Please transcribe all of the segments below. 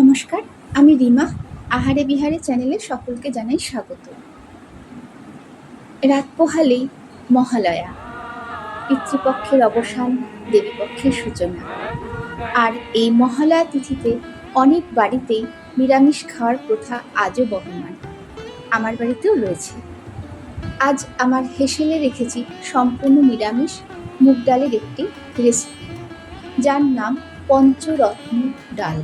নমস্কার, আমি রিমা। আহারে বিহারে চ্যানেলে সকলকে জানাই স্বাগত। রাত পোহালেই মহালয়া, পিতৃপক্ষের অবসান, দেবীপক্ষের সূচনা। আর এই মহালয়া তিথিতে অনেক বাড়িতেই নিরামিষ খাওয়ার প্রথা আজও বহমান। আমার বাড়িতেও রয়েছে। আজ আমার হেসেলে রেখেছি সম্পূর্ণ নিরামিষ মুগ ডালের একটি রেসিপি যার নাম পঞ্চরত্ন ডাল।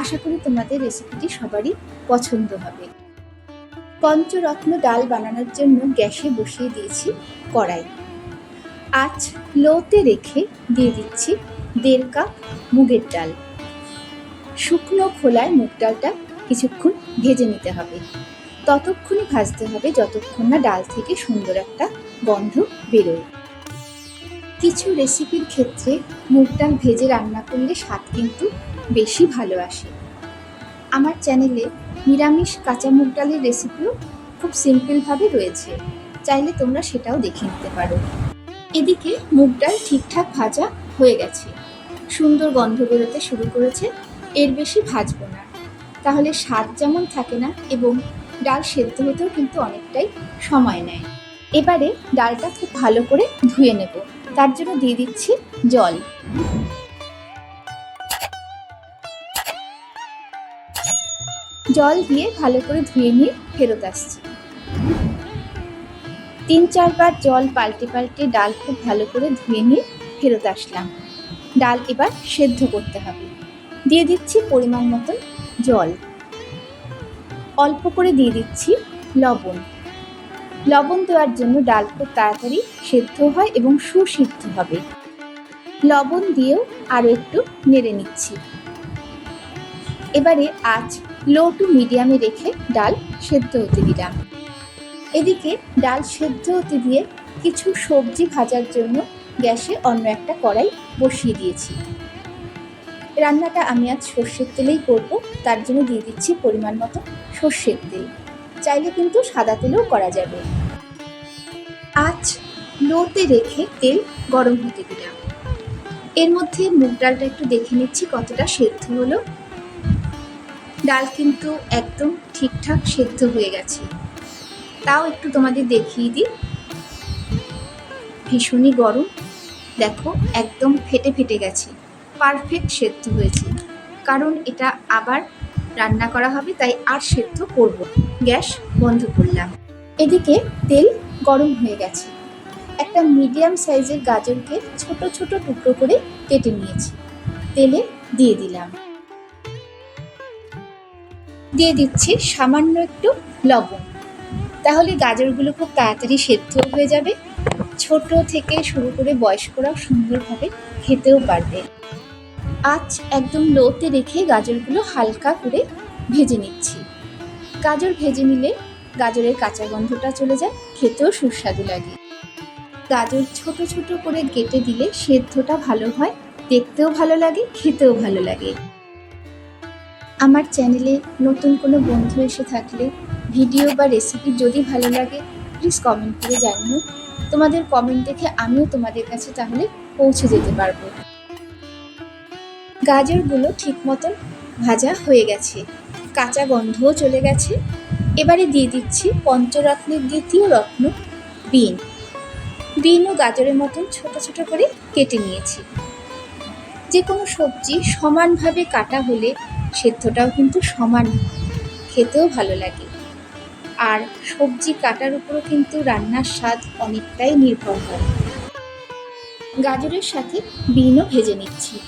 আশা করি তোমাদের রেসিপিটি সবারই পছন্দ হবে। পঞ্চরত্ন ডাল বানানোর জন্য গ্যাসে বসিয়ে দিয়েছি কড়াই। আজ লোতে রেখে দিয়ে দিচ্ছি দেড় কাপ মুগের ডাল। শুকনো খোলায় মুগ ডালটা কিছুক্ষণ ভেজে নিতে হবে। ততক্ষণই ভাজতে হবে যতক্ষণ না ডাল থেকে সুন্দর একটা গন্ধ বেরোয়। কিছু রেসিপির ক্ষেত্রে মুগ ডাল ভেজে রান্না করলে স্বাদ কিন্তু বেশি ভালো আসে আমার চ্যানেলে নিরামিষ কাঁচা মুগ ডালের রেসিপিও খুব সিম্পলভাবে রয়েছে। চাইলে তোমরা সেটাও দেখে নিতে পারো। এদিকে মুগ ডাল ঠিকঠাক ভাজা হয়ে গেছে। সুন্দর গন্ধ বেরোতে শুরু করেছে। এর বেশি ভাজবো না। তাহলে স্বাদ যেমন থাকে না এবং ডাল সেদ্ধ হতেও কিন্তু অনেকটাই সময় নেয়। এবারে ডালটা খুব ভালো করে ধুয়ে নেব। তার জন্য দিয়ে দিচ্ছি জল। জল দিয়ে ভালো করে ধুয়ে নিয়ে ফেরত আসছি। তিন চারবার জল পাল্টে পাল্টে ডাল খুব ভালো করে ধুয়ে নিয়ে ফেরত আসলাম। ডাল এবার সেদ্ধ করতে হবে। দিয়ে দিচ্ছি পরিমাণ মতন জল। অল্প করে দিয়ে দিচ্ছি লবণ। লবণ দেওয়ার জন্য ডাল খুব তাড়াতাড়ি সেদ্ধ হয় এবং সুসিদ্ধ হবে। লবণ দিয়েও আরও একটু নেড়ে নিচ্ছি। এবারে আজ লো টু মিডিয়ামে রেখে ডাল সেদ্ধ হতে দিলাম। এদিকে ডাল সেদ্ধ হতে দিয়ে কিছু সবজি ভাজার জন্য গ্যাসে অন্য একটা কড়াই বসিয়ে দিয়েছি। রান্নাটা আমি আজ সর্ষের তেলেই করব, তার জন্য দিয়ে দিচ্ছি পরিমাণ মতো সর্ষের তেল। চাইলে কিন্তু সাদা তেলেও করা যাবে। আজ লোতে রেখে তেল গরম হতে দিলাম। এর মধ্যে মুগ ডালটা একটু দেখে নিচ্ছি কতটা সেদ্ধ হলো। ডাল কিন্তু একদম ঠিকঠাক সেদ্ধ হয়ে গেছে। তাও একটু তোমাদের দেখিয়ে দিই। ভীষণই গরম। দেখো, একদম ফেটে ফেটে গেছে। পারফেক্ট সেদ্ধ হয়েছে। কারণ এটা আবার রান্না করা হবে, তাই আর সেদ্ধ করব গ্যাস বন্ধ করলাম। এদিকে তেল গরম হয়ে গেছে। একটা মিডিয়াম সাইজের গাজরকে ছোট ছোট টুকরো করে কেটে নিয়েছি। তেলে দিয়ে দিলাম। দিয়ে দিচ্ছি সামান্য একটু লবণ। তাহলে গাজরগুলো খুব তাড়াতাড়ি সেদ্ধ হয়ে যাবে। ছোট থেকে শুরু করে বয়স্করাও সুন্দরভাবে খেতেও পারবে। আজ একদম লোতে রেখে গাজরগুলো হালকা করে ভেজে নিচ্ছি। গাজর ভেজে নিলে গাজরের কাঁচা গন্ধটা চলে যায়, খেতেও সুস্বাদু লাগে। গাজর ছোট ছোট করে কেটে দিলে সেদ্ধটা ভালো হয়, দেখতেও ভালো লাগে, খেতেও ভালো লাগে। আমার চ্যানেলে নতুন কোনো বন্ধু এসে থাকলে ভিডিও বা রেসিপি যদি ভালো লাগে প্লিজ কমেন্ট করে জানিও। তোমাদের কমেন্ট দেখে আমিও তোমাদের কাছে তাহলে পৌঁছে যেতে পারব। গাজরগুলো ঠিক মতন ভাজা হয়ে গেছে। কাঁচা গন্ধও চলে গেছে। এবারে দিয়ে দিচ্ছি পঞ্চরত্নের দ্বিতীয় রত্ন, বিন। বিনও গাজরের মতন ছোট ছোট করে কেটে নিয়েছি। যে কোনো সবজি সমানভাবে কাটা হলে সেদ্ধটাও কিন্তু সমান। খেতেও ভালো লাগে। আর সবজি কাটার উপরও কিন্তু রান্নার স্বাদ অনেকটাই নির্ভর করে। গাজরের সাথে বিনও ভেজে নিচ্ছি।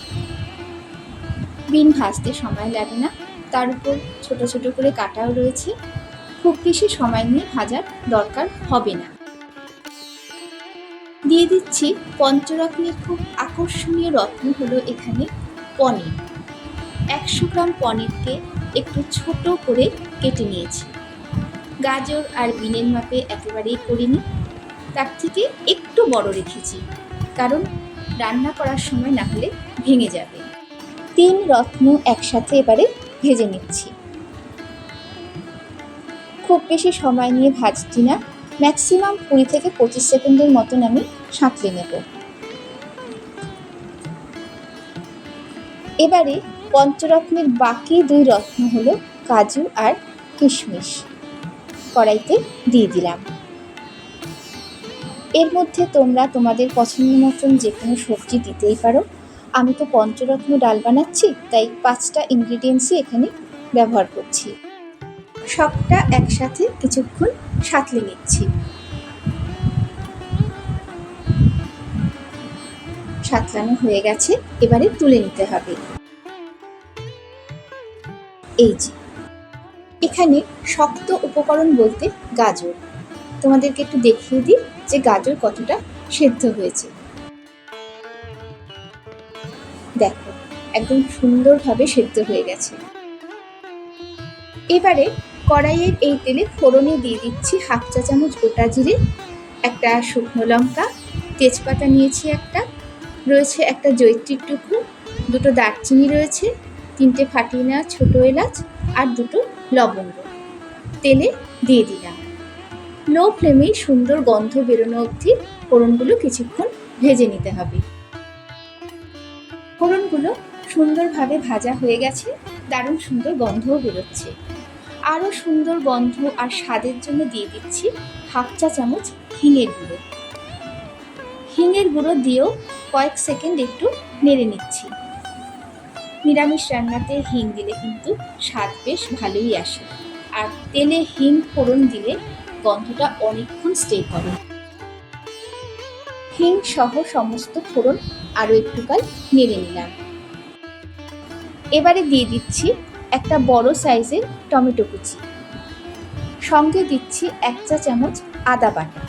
বিন ভাজতে সময় লাগে না। তার উপর ছোট ছোট করে কাটাও রয়েছে। খুব বেশি সময় নিয়ে ভাজার দরকার হবে না। দিয়ে দিচ্ছি পঞ্চরত্নের খুব আকর্ষণীয় রত্ন হলো এখানে পনির। একশো গ্রাম পনিরকে একটু ছোট করে কেটে নিয়েছি। গাজর আর বিনের মাপে একেবারেই করিনি। তার থেকে একটু বড় রেখেছি, কারণ রান্না করার সময় না হলে ভেঙে যাবে। তিন রত্ন একসাথে এবারে ভেজে নিচ্ছি। খুব বেশি সময় নিয়ে ভাজছি না। ম্যাক্সিমাম কুড়ি থেকে পঁচিশ সেকেন্ডের মতন আমি সাঁতলে নেব। এবারে পঞ্চরত্নের বাকি দুই রত্ন হলো কাজু আর কিশমিশ। কড়াইতে দিয়ে দিলাম। এর মধ্যে তোমরা তোমাদের পছন্দ মতন যে কোনো সবজি দিতেই পারো। আমি তো পঞ্চরত্ন ডাল বানাচ্ছি, তাই পাঁচটা ইনগ্রিডিয়েন্টসই এখানে ব্যবহার করছি। সবটা একসাথে কিছুক্ষণ সাঁতলে নিচ্ছি। সাঁতলানো হয়ে গেছে, এবারে তুলে নিতে হবে। এই যে। এখানে শক্ত উপকরণ বলতে গাজর। তোমাদেরকে একটু দেখিয়ে দিই যে গাজর কতটা সেদ্ধ হয়েছে। দেখো, একদম সুন্দরভাবে সেদ্ধ হয়ে গেছে। এবারে কড়াইয়ের এই তেলে ফোড়নে দিয়ে দিচ্ছি হাফ চা চামচ গোটা জিরে, একটা শুকনো লঙ্কা, তেজপাতা নিয়েছি একটা, রয়েছে একটা জৈত্রীর টুকরো, দুটো দারচিনি রয়েছে তিনটে ফাটিয়ে নেওয়া ছোটো এলাচ আর দুটো লবঙ্গ। তেলে দিয়ে দিলাম। লো ফ্লেমেই সুন্দর গন্ধ বেরোনো অবধি ফোড়নগুলো কিছুক্ষণ ভেজে নিতে হবে। ফোড়নগুলো সুন্দরভাবে ভাজা হয়ে গেছে, দারুণ সুন্দর গন্ধও বেরোচ্ছে। আরও সুন্দর গন্ধ আর স্বাদের জন্য দিয়ে দিচ্ছি হাফ চা চামচ হিঙের গুঁড়ো। হিঙের গুঁড়ো দিয়েও কয়েক সেকেন্ড একটু নেড়ে নিচ্ছি। নিরামিষ রান্নাতে হিং দিলে কিন্তু স্বাদ বেশ ভালোই আসে। আর তেলে হিং ফোড়ন দিলে গন্ধটা অনেকক্ষণ স্টে করে। হিং সহ সমস্ত ফোড়ন আরও একটুকাল নেড়ে নিলাম। এবারে দিয়ে দিচ্ছি একটা বড় সাইজের টমেটো কুচি। সঙ্গে দিচ্ছি এক চা চামচ আদা বাটা।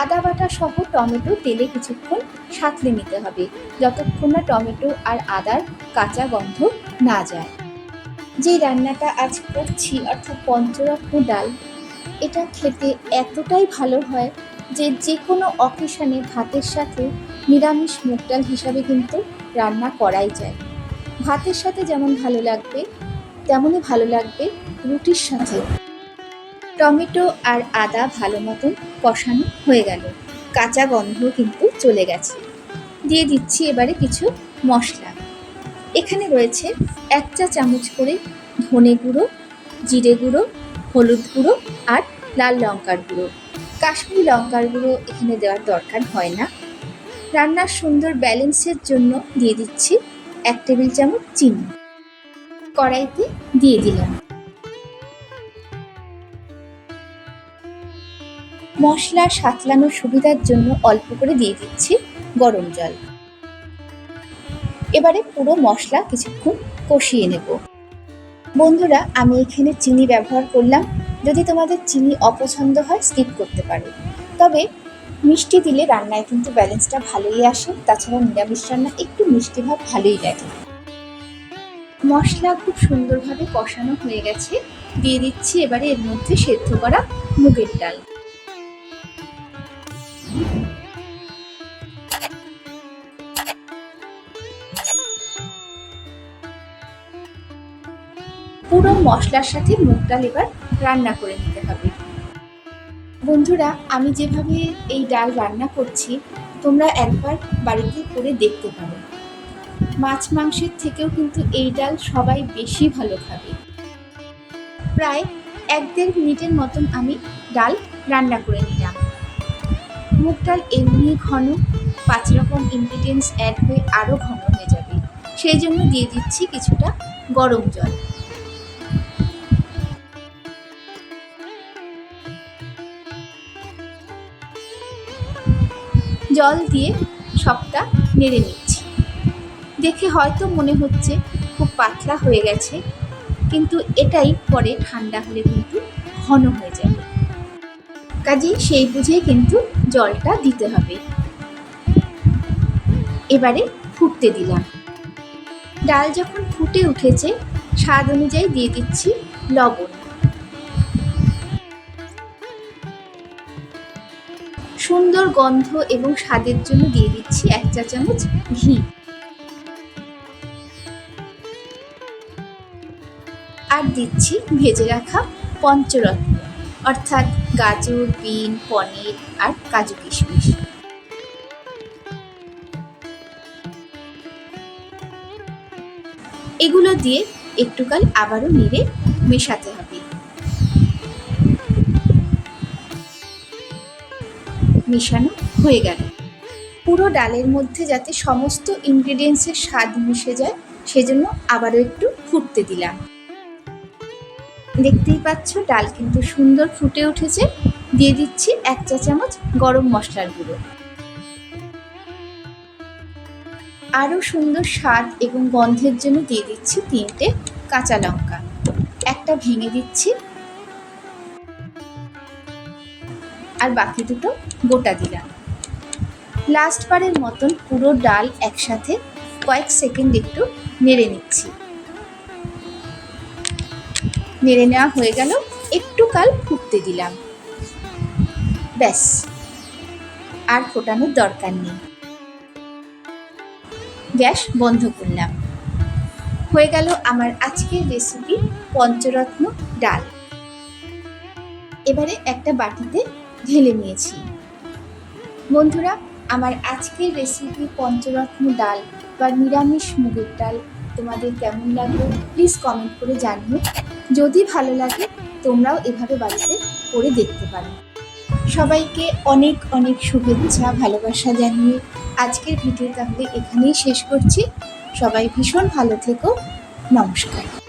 আদা বাটা সহ টমেটো তেলে কিছুক্ষণ সাঁতলে নিতে হবে, যতক্ষণ না টমেটো আর আদার কাঁচা গন্ধ না যায়। যে রান্নাটা আজ করছি, অর্থাৎ পঞ্চরত্ন ডাল, এটা খেতে এতটাই ভালো হয় যে যে কোনো অকেশানে ভাতের সাথে নিরামিষ মুগ ডাল হিসাবে কিন্তু রান্না করাই যায়। ভাতের সাথে যেমন ভালো লাগবে, তেমনই ভালো লাগবে রুটির সাথে। টমেটো আর আদা ভালো মতন কষানো হয়ে গেল। কাঁচা গন্ধ কিন্তু চলে গেছে। দিয়ে দিচ্ছি এবারে কিছু মশলা। এখানে রয়েছে এক চা চামচ করে ধনে গুঁড়ো, জিরে গুঁড়ো, হলুদ গুঁড়ো আর লাল লঙ্কার গুঁড়ো। কাশ্মীরি লঙ্কার গুঁড়ো এখানে দেওয়ার দরকার হয় না। রান্নার সুন্দর ব্যালেন্সের জন্য দিয়ে দিচ্ছি এক টেবিল চামচ চিনি। কড়াইতে দিয়ে দিলাম। মশলা সাতলানোর সুবিধার জন্য অল্প করে দিয়ে দিচ্ছি গরম জল। এবারে পুরো মশলা কিছুক্ষণ কষিয়ে নেব। বন্ধুরা, আমি এখানে চিনি ব্যবহার করলাম। যদি তোমাদের চিনি অপছন্দ হয় স্কিপ করতে পারো। তবে মিষ্টি দিলে রান্নায় কিন্তু ব্যালেন্সটা ভালোই আসে। তাছাড়া নিরামিষ রান্না একটু মিষ্টি ভাব ভালোই লাগে। মশলা খুব সুন্দরভাবে কষানো হয়ে গেছে। দিয়ে দিচ্ছি এবারে এর মধ্যে সেদ্ধ করা মুগের ডাল। পুরো মশলার সাথে মুগ ডাল এবার রান্না করে নিতে হবে। বন্ধুরা, আমি যেভাবে এই ডাল রান্না করছি, তোমরা একবার বাড়িতে করে দেখতে পারো। মাছ মাংসের থেকেও কিন্তু এই ডাল সবাই বেশি ভালো খাবে। প্রায় এক দেড় মিনিটের মতন আমি ডাল রান্না করে নিলাম। মুগ ডাল এমনি ঘন, পাঁচ রকম ইনগ্রিডিয়েন্টস অ্যাড হয়ে আরও ঘন হয়ে যাবে। সেই জন্য দিয়ে দিচ্ছি কিছুটা গরম জল। জল দিয়ে সবটা নেড়ে নিচ্ছি। দেখে হয়তো মনে হচ্ছে খুব পাতলা হয়ে গেছে, কিন্তু এটাই পরে ঠান্ডা হলে কিন্তু ঘন হয়ে যাবে। কাজেই সেই বুঝেই কিন্তু জলটা দিতে হবে। এবারে ফুটতে দিলাম। ডাল যখন ফুটে উঠেছে, স্বাদ অনুযায়ী দিয়ে দিচ্ছি লবণ। সুন্দর গন্ধ এবং স্বাদের জন্য দিয়ে দিচ্ছি এক চা চামচ ঘি। আর দিচ্ছি ভেজে রাখা পঞ্চরত্ন, অর্থাৎ গাজর, বিন, পনির আর কাজু কিশমিশ। এগুলো দিয়ে একটুকাল আবারও নেড়ে মেশাতে হবে। মেশানো হয়ে গেল। পুরো ডালের মধ্যে যাতে সমস্ত ইনগ্রিডিয়েন্টসের স্বাদ মিশে যায়, সেজন্য আবারও একটু ফুটতে দিলাম। দেখতেই পাচ্ছ, ডাল কিন্তু সুন্দর ফুটে উঠেছে। দিয়ে দিচ্ছি এক চা চামচ গরম মশলার গুঁড়ো। আরও সুন্দর স্বাদ এবং গন্ধের জন্য দিয়ে দিচ্ছি তিনটে কাঁচা লঙ্কা। একটা ভেঙে দিচ্ছি আর বাকি দুটো গোটা দিলাম। লাস্ট বারের মতন পুরো ডাল একসাথে কয়েক সেকেন্ড একটু নেড়ে নিচ্ছি। নেড়ে নেওয়া হয়ে গেল, একটু কাল ফুটতে দিলাম। ব্যাস, আর ফোটানোর দরকার নেই। গ্যাস বন্ধ করলাম। হয়ে গেল আমার আজকের রেসিপি পঞ্চরত্ন ডাল। এবারে একটা বাটিতে ঢেলে নিয়েছি। বন্ধুরা, আমার আজকের রেসিপি পঞ্চরত্ন ডাল বা নিরামিষ মুগের ডাল তোমাদের কেমন লাগল প্লিজ কমেন্ট করে জানিও। যদি ভালো লাগে, তোমরাও এভাবে বাড়িতে করে দেখতে পারো। সবাইকে অনেক অনেক শুভেচ্ছা, ভালোবাসা জানিয়ে আজকের ভিডিও তাহলে এখানেই শেষ করছি। সবাই ভীষণ ভালো থেকো। নমস্কার।